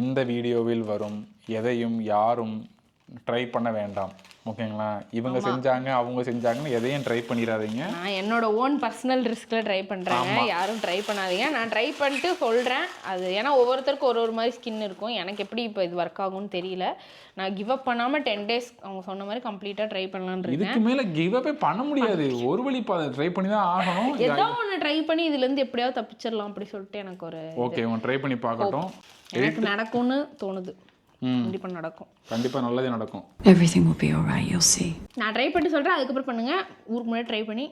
இந்த வீடியோவில் வரும் எதையும் யாரும் ட்ரை பண்ண வேண்டாம். ஓகேங்களா? இவங்க செஞ்சாங்க அவங்க செஞ்சாங்கன்னு எதையும் ட்ரை பண்ணிடாதீங்க. நான் என்னோட ஓன் பர்சனல் ரிஸ்க்ல ட்ரை பண்றேங்க. யாரும் ட்ரை பண்ணாதீங்க. நான் ட்ரை பண்ணிட்டு சொல்றேன். அது ஏன்னா ஒவ்வொருத்தருக்கும் ஒரு ஒரு மாதிரி ஸ்கின் இருக்கும். எனக்கு எப்படி இப்போ இது ஒர்க் ஆகும்னு தெரியல. நான் கிவ் அப் பண்ணாம டென் டேஸ் அவங்க சொன்ன மாதிரி கம்ப்ளீட்டா ட்ரை இருக்கேன். இதுக்கு மேல கிவ் அப்பே பண்ண முடியாது. ஒரு வழி ட்ரை பண்ணி தான் ஆகணும். ஏதோ ஒன்று ட்ரை பண்ணி இதுல இருந்து எப்படியாவது தப்பிச்சிடலாம் அப்படி சொல்லிட்டு எனக்கு ஒரு ஓகே இவங்க ட்ரை பண்ணி பார்க்கட்டும். எனக்கு நடக்கும்னு தோணுது. ம். கண்டிப்பா நடக்கும். கண்டிப்பா நல்லதே நடக்கும். Everything will be alright, you'll see. நான் ட்ரை பண்ணி சொல்றேன் அதுக்கப்புறம் பண்ணுங்க. ஊருக்கு முன்னாடி ட்ரை பண்ணி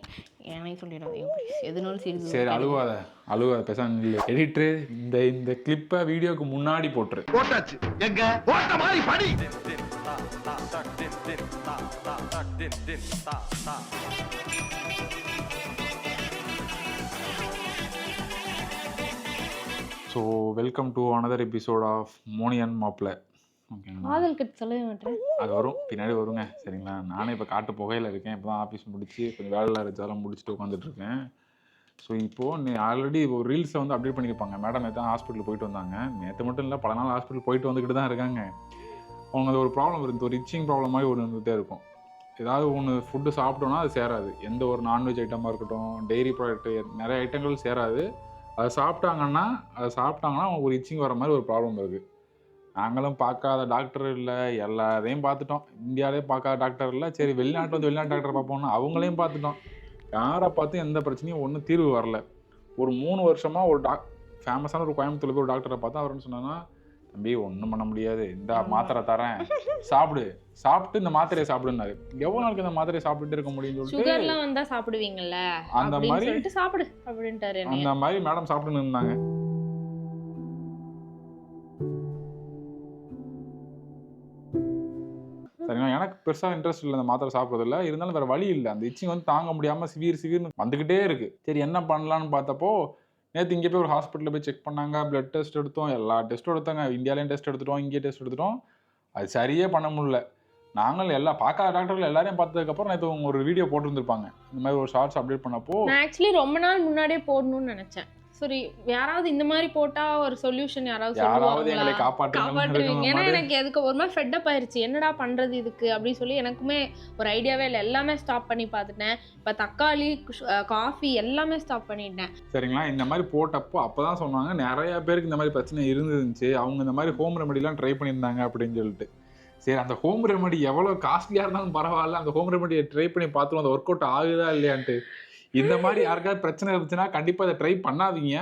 எனக்கு சொல்லிடாதீங்க please. எதுனாலும் சரி சரி அழுவாத அழுவாத பேசாம இல்லை எடிட்ரு இந்த இந்த கிளிப்பை வீடியோக்கு முன்னாடி போட்டுரு. போட்டாச்சு. எங்க? போட்ட மாதிரி படி. So welcome to another episode of மோனியன் மாப்பிள்ள காதல் கட்டு சொல்லவே மாட்டேன். அது வரும். பின்னாடி வருங்க. சரிங்களா? நானே இப்போ காட்டு புகையில் இருக்கேன். இப்போ தான் ஆஃபீஸ் முடிச்சு கொஞ்சம் வேலை இருந்துச்சாலும் முடிச்சுட்டு உட்காந்துட்டு இருக்கேன். ஸோ இப்போது நீ ஆல்ரெடி ஒரு ரீல்ஸை வந்து அப்டேட் பண்ணியிருப்பாங்க. மேடம் நேற்று ஹாஸ்பிட்டல் போயிட்டு வந்தாங்க. நேற்று மட்டும் இல்லை பல நாள் ஹாஸ்பிட்டல் போயிட்டு வந்துக்கிட்டு தான் இருக்காங்க. அவங்க அது ஒரு ப்ராப்ளம் இருந்து ஒரு இச்சிங் ப்ராப்ளம் மாதிரி ஒன்று இருந்துகிட்டே இருக்கும். ஏதாவது ஒன்று ஃபுட்டு சாப்பிட்டோன்னா அது சேராது. எந்த ஒரு நான்வெஜ் ஐட்டமாக இருக்கட்டும் டெய்ரி ப்ராடக்ட் நிறைய ஐட்டங்கள் சேராது. அதை சாப்பிட்டாங்கன்னா அதை சாப்பிட்டாங்கன்னா அவங்களுக்கு ஒரு இச்சிங் வர மாதிரி ஒரு ப்ராப்ளம் இருக்குது நாங்களும் பார்க்காத டாக்டர் இல்லை. எல்லாரையும் பார்த்துட்டோம். இந்தியாவிலே பார்க்காத டாக்டர் இல்லை. சரி வெளிநாட்டில் வந்து வெளிநாட்டு டாக்டர் பார்ப்போம்னா அவங்களையும் பார்த்துட்டோம். யாரை பார்த்து எந்த பிரச்சனையும் ஒன்றும் தீர்வு வரல. ஒரு மூணு வருஷமாக ஒரு டாக் ஃபேமஸான ஒரு கோயம்புத்தூர்ல போய் ஒரு டாக்டரை பார்த்தா அவர் என்ன சொன்னாங்கன்னா தம்பி ஒன்றும் பண்ண முடியாது. இந்த மாத்திரை தரேன். சாப்பிடு. சாப்பிட்டு இந்த மாத்திரையை சாப்பிடுனாரு எவ்வளோ நாளுக்கு இந்த மாத்திரையை சாப்பிட்டுட்டு இருக்க முடியும்னு சொல்லிட்டு சாப்பிடுவீங்கல்ல? அந்த மாதிரி- சாப்பிடு அப்படின்ட்டாரு. அந்த மாதிரி மேடம் சாப்பிட்டுன்னு இருந்தாங்க. பெருசாக இன்ட்ரெஸ்ட் இல்லை அந்த மாத்திரை சாப்பிட்றதில்ல இருந்தாலும் வேறு வழி இல்லை. அந்த இச்சிங் வந்து தாங்க முடியாமல் சிவியர் சிவியர்னு வந்துக்கிட்டே இருக்கு. சரி என்ன பண்ணலான்னு பார்த்தப்போ நேற்று இங்கே போய் ஒரு ஹாஸ்பிட்டலில் போய் செக் பண்ணாங்க. பிளட் டெஸ்ட் எடுத்தோம். எல்லா டெஸ்ட்டும் எடுத்தாங்க. இந்தியாலையும் டெஸ்ட் எடுத்துட்டோம். இங்கே டெஸ்ட் எடுத்துட்டோம். அது சரியே பண்ண முடியல. நாங்கள் எல்லா பார்க்காத டாக்டர்கள் எல்லாரையும் பார்த்ததுக்கப்புறம் நேற்று ஒரு வீடியோ போட்டிருந்துருப்பாங்க. இந்த மாதிரி ஒரு ஷார்ட்ஸ் அப்டேட் பண்ணப்போ ஆக்சுவலி ரொம்ப நாள் முன்னாடியே போடணும்னு நினைச்சேன். சரி யாராவது இந்த மாதிரி போட்டா ஒரு சொல்யூஷன் யாராவது சொல்லுவாங்களா? காப்பாற்றுவீங்க. ஏன்னா எனக்கு எதுக்கு ஒரு மாதிரி ஃபெட்டப் ஆயிருச்சு. என்னடா பண்றது இதுக்கு? அப்படின்னு சொல்லி எனக்குமே ஒரு ஐடியாவே இல்லை. எல்லாமே ஸ்டாப் பண்ணி பார்த்துட்டேன். இப்போ தக்காளி காஃபி எல்லாமே ஸ்டாப் பண்ணிட்டேன். சரிங்களா? இந்த மாதிரி போட்டப்போ அப்பதான் சொன்னாங்க நிறைய பேருக்கு இந்த மாதிரி பிரச்சனை இருந்துருந்துச்சு அவங்க இந்த மாதிரி ஹோம் ரெமெடிலாம் ட்ரை பண்ணியிருந்தாங்க அப்படின்னு சொல்லிட்டு. சரி அந்த ஹோம் ரெமெடி எவ்வளோ காஸ்ட்லியாக இருந்தாலும் பரவாயில்ல. அந்த ஹோம் ரெமெடியை ட்ரை பண்ணி பார்த்துருவோம். அந்த ஒர்க் அவுட் ஆகுதா இல்லையான்ட்டு. இந்த மாதிரி யாருக்காவது பிரச்சனை இருந்துச்சுன்னா கண்டிப்பாக அதை ட்ரை பண்ணாதீங்க.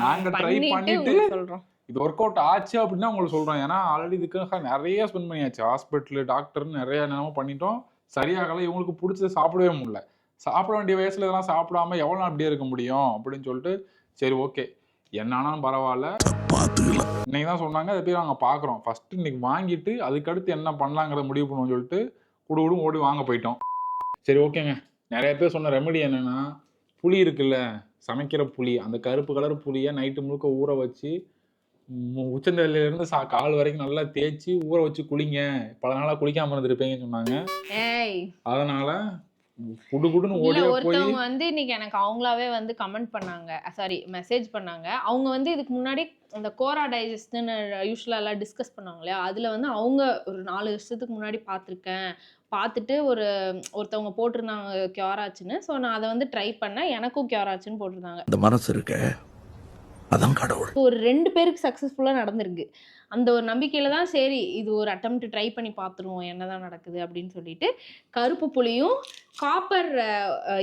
நாங்க ட்ரை பண்ணிட்டு சொல்றோம். இது ஒர்க் அவுட் ஆச்சு அப்படின்னா உங்களுக்கு சொல்றோம். ஏன்னா ஆல்ரெடி இதுக்காக நிறைய ஸ்பெண்ட் பண்ணியாச்சு. ஹாஸ்பிட்டல் டாக்டர்னு நிறைய என்னமோ பண்ணிட்டோம். சரியாகல இவங்களுக்கு பிடிச்சதை சாப்பிடவே முடியல. சாப்பிட வேண்டிய வயசுல இதெல்லாம் சாப்பிடாம எவ்வளோ நாள் அப்படியே இருக்க முடியும் அப்படின்னு சொல்லிட்டு சரி ஓகே என்ன ஆனாலும் பரவாயில்ல. இன்னைக்கு தான் சொன்னாங்க அதை போய் நாங்கள் பார்க்குறோம். ஃபர்ஸ்ட் இன்னைக்கு வாங்கிட்டு அதுக்கடுத்து என்ன பண்ணலாங்கிறத முடிவு பண்ணுவோம்னு சொல்லிட்டு குடுகுடும் ஓடி வாங்க போயிட்டோம். சரி ஓகேங்க நிறைய பேர் சொன்ன ரெமெடி என்னன்னா புளி இருக்குல்ல சமைக்கிற புளி அந்த கருப்பு கலர் புளியை நைட்டு முழுக்க ஊற வச்சு ம், உச்சந்தலையில இருந்து சா கால் வரைக்கும் நல்லா தேய்ச்சி ஊற வச்சு குளிங்க. பல நாளா குளிக்காம இருந்திருப்பீங்கன்னு சொன்னாங்க. ஏய். அதனால ஒருத்தவங்க வந்து இன்னைக்கு எனக்கு அவங்களாவே வந்து கமெண்ட் பண்ணாங்க. சாரி மெசேஜ் பண்ணாங்க. அவங்க வந்து இதுக்கு முன்னாடி அந்த கோரா டைஜஸ்ட்னு யூஸ்வலாக எல்லாம் டிஸ்கஸ் பண்ணாங்க இல்லையா? அதில் வந்து அவங்க ஒரு நாலு வருஷத்துக்கு முன்னாடி பார்த்துருக்கேன். பார்த்துட்டு ஒரு ஒருத்தவங்க போட்டிருந்தாங்க கியூர் ஆச்சுன்னு. ஸோ நான் அதை வந்து ட்ரை பண்ணேன். எனக்கும் கியூர் ஆச்சுன்னு போட்டிருந்தாங்க. இந்த மனசு இருக்க? அதான் கடவுள். ஒரு ரெண்டு பேருக்கு சக்ஸஸ்ஃபுல்லாக நடந்திருக்கு. அந்த ஒரு நம்பிக்கையில தான் சரி இது ஒரு அட்டம்ப்ட் ட்ரை பண்ணி பார்த்துருவோம் என்னதான் நடக்குது அப்படின்னு சொல்லிட்டு கருப்பு புளியும் காப்பர்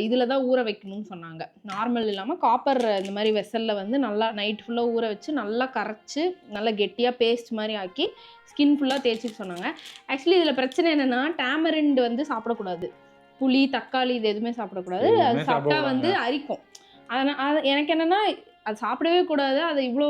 இதில் தான் ஊற வைக்கணும்னு சொன்னாங்க. நார்மல் இல்லாமல் காப்பர் இந்த மாதிரி வெசலில் வந்து நல்லா நைட் ஃபுல்லாக ஊற வச்சு நல்லா கரைச்சி நல்லா கெட்டியாக பேஸ்ட் மாதிரி ஆக்கி ஸ்கின் ஃபுல்லாக தேய்ச்சிக்க சொன்னாங்க. ஆக்சுவலி இதில் பிரச்சனை என்னென்னா டேமரிண்ட் வந்து சாப்பிடக்கூடாது. புளி தக்காளி இது எதுவுமே சாப்பிடக்கூடாது. அது சாப்பிட்டா. வந்து அரிக்கும். அதனால் அது எனக்கு என்னென்னா அது சாப்பிடவே கூடாது. அதை இவ்வளோ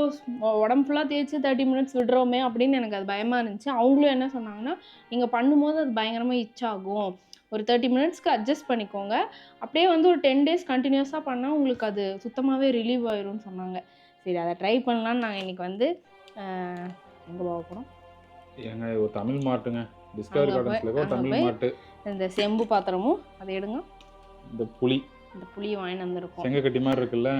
உடம்பு ஃபுல்லாக தேய்ச்சி தேர்ட்டி மினிட்ஸ் விடுறோமே அப்படின்னு எனக்கு அது பயமாக இருந்துச்சு. அவங்களும் என்ன சொன்னாங்கன்னா நீங்கள் பண்ணும்போது அது பயங்கரமாக இச் ஆகும். ஒரு தேர்ட்டி மினிட்ஸ்க்கு அட்ஜஸ்ட் பண்ணிக்கோங்க. அப்படியே வந்து ஒரு டென் டேஸ் கண்டினியூஸாக பண்ணால் உங்களுக்கு அது சுத்தமாகவே ரிலீவ் ஆயிரும்னு சொன்னாங்க. சரி அதை ட்ரை பண்ணலான்னு நாங்கள் இன்னைக்கு வந்து எங்கே போக போகிறோம் ஏங்க ஒரு தமிழ் மாட்டுங்க. டிஸ்கவரி கார்டன்ஸ்ல தமிழ் மாட்டு. இந்த செம்பு பாத்திரமும் அதை எடுங்க. இந்த புளி. இந்த புளியை வாங்கிட்டு வந்திருக்கோம். செங்க கட்டி மாதிரி இருக்குல்ல?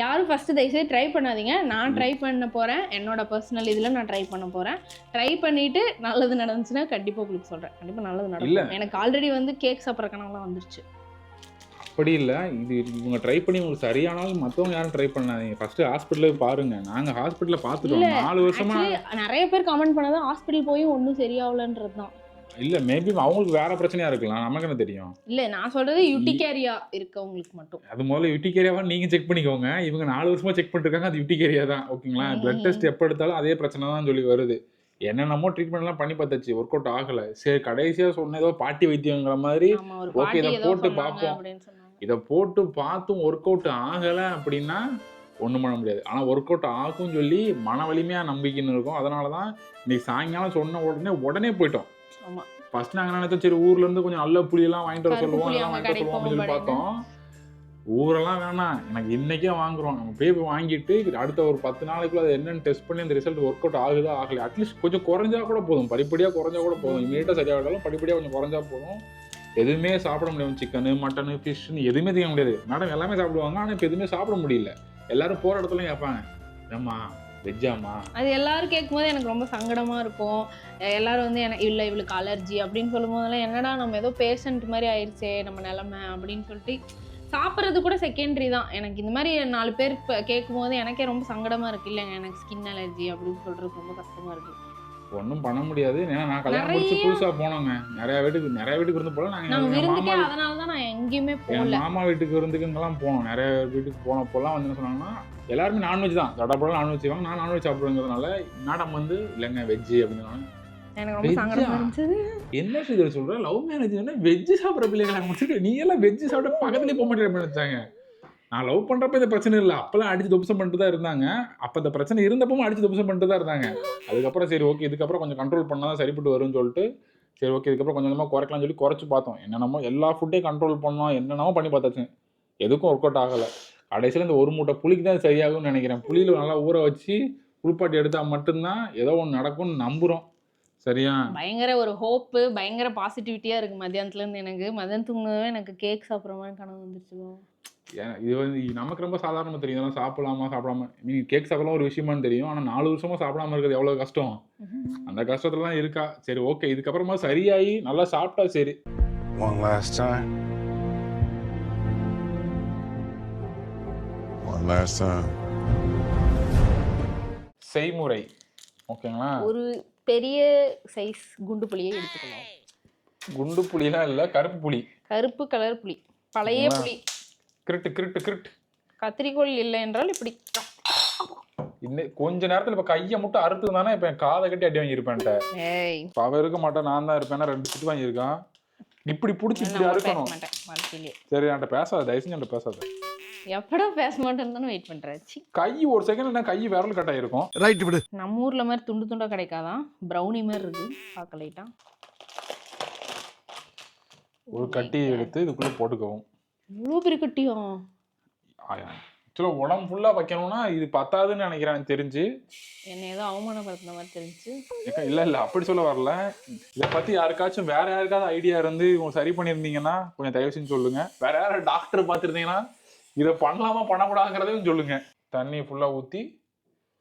யாரும் ஃபர்ஸ்ட் தயவுசெய்து ட்ரை பண்ணாதீங்க. நான் ட்ரை பண்ண போறேன். என்னோட பர்சனல் இதுல நான் ட்ரை பண்ண போறேன். ட்ரை பண்ணிட்டு நல்லது நடந்துச்சுன்னா கண்டிப்பா உங்களுக்கு சொல்றேன். கண்டிப்பா நல்லது. நடக்கும். எனக்கு ஆல்ரெடி வந்து கேக் சாப்பிட்ற கனவுலாம் வந்துருச்சு. அப்படி இல்லை. இது இவங்க ட்ரை பண்ணி உங்களுக்கு சரியானாலும் மற்றவங்க யாரும் ட்ரை பண்ணாதீங்க. ஃபர்ஸ்ட் ஹாஸ்பிட்டலே பாருங்க. நாங்கள் ஹாஸ்பிட்டலில் பார்த்துட்டோம். நாலு வருஷமா நிறைய பேர் கமெண்ட் பண்ணது ஹாஸ்பிட்டல் போய் ஒன்றும் சரியாகலன்றது தான் இல்லை மேபி அவங்களுக்கு வேற பிரச்சனையா இருக்கலாம். நமக்கு என்ன தெரியும்? இல்ல நான் சொல்றது யூட்டிகேரியா இருக்கவங்களுக்கு மட்டும். அது முதல்ல யூட்டிகேரியாவா நீங்க செக் பண்ணிக்கோங்க. இவங்க நாலு வருஷமா செக் பண்ணிட்டு இருக்காங்க அது யூட்டிகேரியா தான். ஓகேங்களா. பிளட் டெஸ்ட் எப்போ எடுத்தாலும் அதே பிரச்சனை தான் சொல்லி வருது. என்னென்னமோ ட்ரீட்மெண்ட்லாம் பண்ணி பார்த்தாச்சு ஒர்க் அவுட் ஆகல. சரி கடைசியா சொன்ன ஏதோ பாட்டி வைத்தியங்கிற மாதிரி பாட்டி இதை போட்டு பார்ப்போம். இதை போட்டு பார்த்தும் ஒர்க் அவுட் ஆகலை அப்படின்னா ஒன்றும் பண்ண முடியாது. ஆனால் ஒர்க் அவுட் ஆகும்னு சொல்லி மன வலிமையாக நம்பிக்கைன்னு இருக்கும். அதனால தான் இன்னைக்கு சாயங்காலம் சொன்ன உடனே உடனே போயிட்டோம். ஆமா. ஃபர்ஸ்ட் நாங்கள் நினைச்சோம் சரி ஊர்ல இருந்து கொஞ்சம் நல்ல புளியெல்லாம் வாங்கிட்டு வர சொல்லுவோம் அவங்க வாங்கிட்டு சொல்லுவோம் அப்படின்னு சொல்லி பார்த்தோம். ஊரெல்லாம் வேணாம். எனக்கு இன்னைக்கே வாங்குறோம். நம்ம போய் வாங்கிட்டு அடுத்த ஒரு பத்து நாளைக்குள்ள அது என்னன்னு டெஸ்ட் பண்ணி அந்த ரிசல்ட் ஒர்க் அவுட் ஆகுதா ஆகல. அட்லீஸ்ட் கொஞ்சம் குறைஞ்சா கூட போதும். படிப்படியாக குறைஞ்சா கூட போதும். இமீடியட்டாக சரியாகட்டாலும் படிப்படியாக கொஞ்சம் குறைஞ்சா போதும். எதுவுமே சாப்பிட முடியாது. சிக்கனு மட்டனு ஃபிஷ்னு எதுவுமே செய்ய முடியாது. மேடம் எல்லாமே சாப்பிடுவாங்க. ஆனால் இப்போ எதுவுமே சாப்பிட முடியல. எல்லாரும் போகிற இடத்துல கேட்பாங்க. ஏம்மா வெஜ்ஜாமா அது எல்லாரும் கேட்கும்போது எனக்கு ரொம்ப சங்கடமாக இருக்கும். எல்லாரும் வந்து எனக்கு இல்லை இவளுக்கு அலர்ஜி அப்படின்னு சொல்லும் போதெல்லாம் என்னடா நம்ம ஏதோ பேஷண்ட் மாதிரி ஆயிடுச்சே நம்ம நிலமை அப்படின்னு சொல்லிட்டு சாப்பிட்றது கூட செகண்டரி தான். எனக்கு இந்த மாதிரி நாலு பேர் இப்போ கேட்கும் போது எனக்கே ரொம்ப சங்கடமாக இருக்கு. இல்லைங்க எனக்கு ஸ்கின் அலர்ஜி அப்படின்னு சொல்கிறது ரொம்ப கஷ்டமாக இருக்குது ஒன்றும் பண்ண முடியாது. ஏன்னா நான் கல்யாணம் முடிச்சு புதுசாக போனோங்க. நிறைய வீட்டுக்கு நிறைய வீட்டுக்கு இருந்து போல நம்ம நாங்கள் மாமா அதனால தான் நான் எங்கேயுமே போகல. மாமா வீட்டுக்கு விருந்துக்குங்கெல்லாம் போனோம். நிறைய வீட்டுக்கு போனப்போலாம் வந்து என்ன சொன்னாங்கன்னா எல்லாருமே நான்வெஜ் தான். தடப்படம் நான்வெஜ் செய்வாங்க. நான் நான்வெஜ் சாப்பிடுங்கிறதுனால மேடம் வந்து இல்லைங்க வெஜ்ஜு அப்படின்னு. எனக்கு ரொம்ப? சங்கடமா இருந்துச்சு. என்ன சொல்ற? லவ் மேரேஜ் வெஜ்ஜு சாப்பிட்ற பிள்ளைகளை முடிச்சுட்டு நீ எல்லாம் வெஜ்ஜு சாப்பிட பக்கத்துலேயே போக மாட்டேன் நினைச்சாங்க. நான் லவ் பண்ணுறப்ப இந்த பிரச்சனை இல்லை. அப்போல்லாம் அடிச்சு துப்சம் பண்ணிட்டு தான் இருந்தாங்க. அப்போ இந்த பிரச்சனை இருந்தப்பவும் அடிச்சு துப்சம் பண்ணிட்டு தான் இருந்தாங்க. அதுக்கப்புறம் சரி ஓகே இதுக்கப்புறம் கொஞ்சம் கண்ட்ரோல் பண்ணால் தான் சரிப்பட்டு வரும்னு சொல்லிட்டு சரி ஓகே இதுக்கப்புறம் கொஞ்சம் கொஞ்சமாக குறைக்கலாம்னு சொல்லி குறைச்சி பார்த்தோம். என்னென்னமோ எல்லா ஃபுட்டையும் கண்ட்ரோல் பண்ணோம் என்னென்னமோ பண்ணி பார்த்தாச்சு. எதுக்கும் ஒர்க் அவுட் ஆகலை. கடைசியில் இந்த ஒரு மூட்டை புளிக்கு தான் சரியாகும்னு நினைக்கிறேன். புளியில் நல்லா ஊற வச்சு குளிப்பாட்டி எடுத்தால் மட்டும்தான் ஏதோ ஒன்று நடக்கும்னு நம்புகிறோம் சரியா? பயங்கர ஒரு ஹோப்பு பயங்கர பாசிட்டிவிட்டியா இருக்கு மத்தியானத்துல இருந்து எனக்கு. மதியானம் தூங்குனவே எனக்கு கேக் சாப்பிட்ற மாதிரி கனவு வந்துருச்சு இது வந்து நமக்கு ரொம்ப சாதாரணமாக தெரியும். இதெல்லாம் சாப்பிடலாமா சாப்பிடாம? நீங்கள் கேக் சாப்பிடலாம் ஒரு விஷயமான்னு தெரியும். ஆனால் நாலு வருஷமா சாப்பிடாம இருக்கிறது எவ்வளோ கஷ்டம்? அந்த கஷ்டத்துல தான் இருக்கா? சரி ஓகே இதுக்கப்புறமா சரியாகி நல்லா சாப்பிட்டா சரி. One last time. One last time. செய்முறை. ஓகேங்களா? ஒரு பெரிய சைஸ் குண்டு புளியை எடுத்துக்கலாம். குண்டு புளிலாம் இல்லை கருப்பு புளி. கருப்பு கலர் புளி. பழைய. புளி. கிரிட்டு கிரிட்டு கிரிட் கத்திரிக்கோல் இல்லை என்றால் இப்படி. இன்னும் கொஞ்ச நேரத்தில் இப்போ கையை மட்டும் அறுத்து தானே இப்போ காதை கட்டி அடி வாங்கியிருப்பேன்ட்ட இப்போ அவன் இருக்க மாட்டான் நான் தான் இருப்பேன் ரெண்டு திட்டு வாங்கியிருக்கான். இப்படி பிடிச்சி இப்படி அறுக்கணும். சரி என்கிட்ட பேசாத தயவு செஞ்சு என்கிட்ட பேசாத. எப்படா பேச மாட்டேன்னு வெயிட் பண்றாச்சு. கை ஒரு செகண்ட் என்ன கை விரல் கட்டாயிருக்கும் ரைட் விடு. நம்ம ஊர்ல மாதிரி துண்டு துண்டா கிடைக்காதான் ப்ரௌனி மாதிரி இருக்கு. பார்க்க லைட்டா ஒரு கட்டி எடுத்து இதுக்குள்ளே போட்டுக்கவும். இவ்வளோ பெரிய கட்டியும் ஆக்சுவலாக உடம்பு ஃபுல்லாக வைக்கணும்னா இது பத்தாதுன்னு நினைக்கிறேன் எனக்கு தெரிஞ்சு. என்னை ஏதோ அவமானப்படுத்தின மாதிரி தெரிஞ்சு. இல்ல இல்ல அப்படி சொல்ல வரல. இதை பத்தி யாருக்காச்சும் வேற யாருக்காவது ஐடியா இருந்து இவங்க சரி பண்ணியிருந்தீங்கன்னா கொஞ்சம் தயவு செஞ்சு சொல்லுங்க. வேற யாரும் டாக்டர் பார்த்துருந்தீங்கன்னா இதை பண்ணலாமா பண்ணக்கூடாதுங்கிறதையும் சொல்லுங்க. தண்ணி ஃபுல்லா ஊத்தி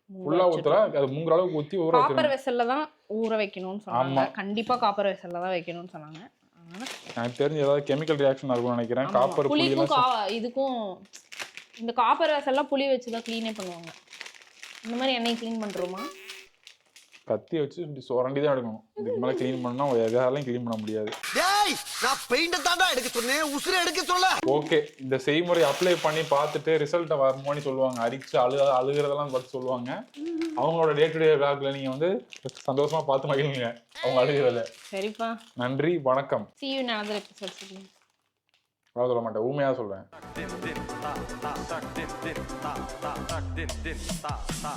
ஃபுல்லா ஊத்துறா அது மூங்குற அளவுக்கு ஊத்தி ஊற காப்பர் வெசல்ல தான் ஊற வைக்கணும்னு சொன்னாங்க. கண்டிப்பா காப்பர் வெசல்ல தான் வைக்கணும்னு சொன்னாங்க. எனக்கு தெரிஞ்சு ஏதாவது கெமிக்கல் ரியாக்ஷன் இருக்கும்னு நினைக்கிறேன். காப்பர் கா இதுக்கும் இந்த காப்பர் வெசல்லாம் புளி வச்சு தான் க்ளீனே பண்ணுவாங்க. இந்த மாதிரி எண்ணெய் க்ளீன் பண்றோமா? கத்தி வச்சு இப்படி சுரண்டி தான் எடுக்கணும் இதுக்கு மேலே க்ளீன் பண்ணா எதாலையும் க்ளீன் பண்ண முடியாது டேய் நான் பெயிண்ட தாண்டா எடுக்க சொன்னேன் உசுரை எடுக்க சொல்ல ஓகே இந்த செய்முறை அப்ளை பண்ணி பார்த்துட்டு ரிசல்ட்டை வருமோன்னு சொல்லுவாங்க அரிச்சு அழு அழுகிறதெல்லாம் பார்த்து சொல்லுவாங்க அவங்களோட டே டு டே விளாக்ல நீங்க வந்து சந்தோஷமா பார்த்து மகிழுங்க அவங்க அழுகிறத சரிப்பா நன்றி வணக்கம் see you in another episode சொல்லுங்க அவ்வளோ சொல்ல மாட்டேன் ஊமையாக சொல்றேன் Din din ta ta ta ta din din ta ta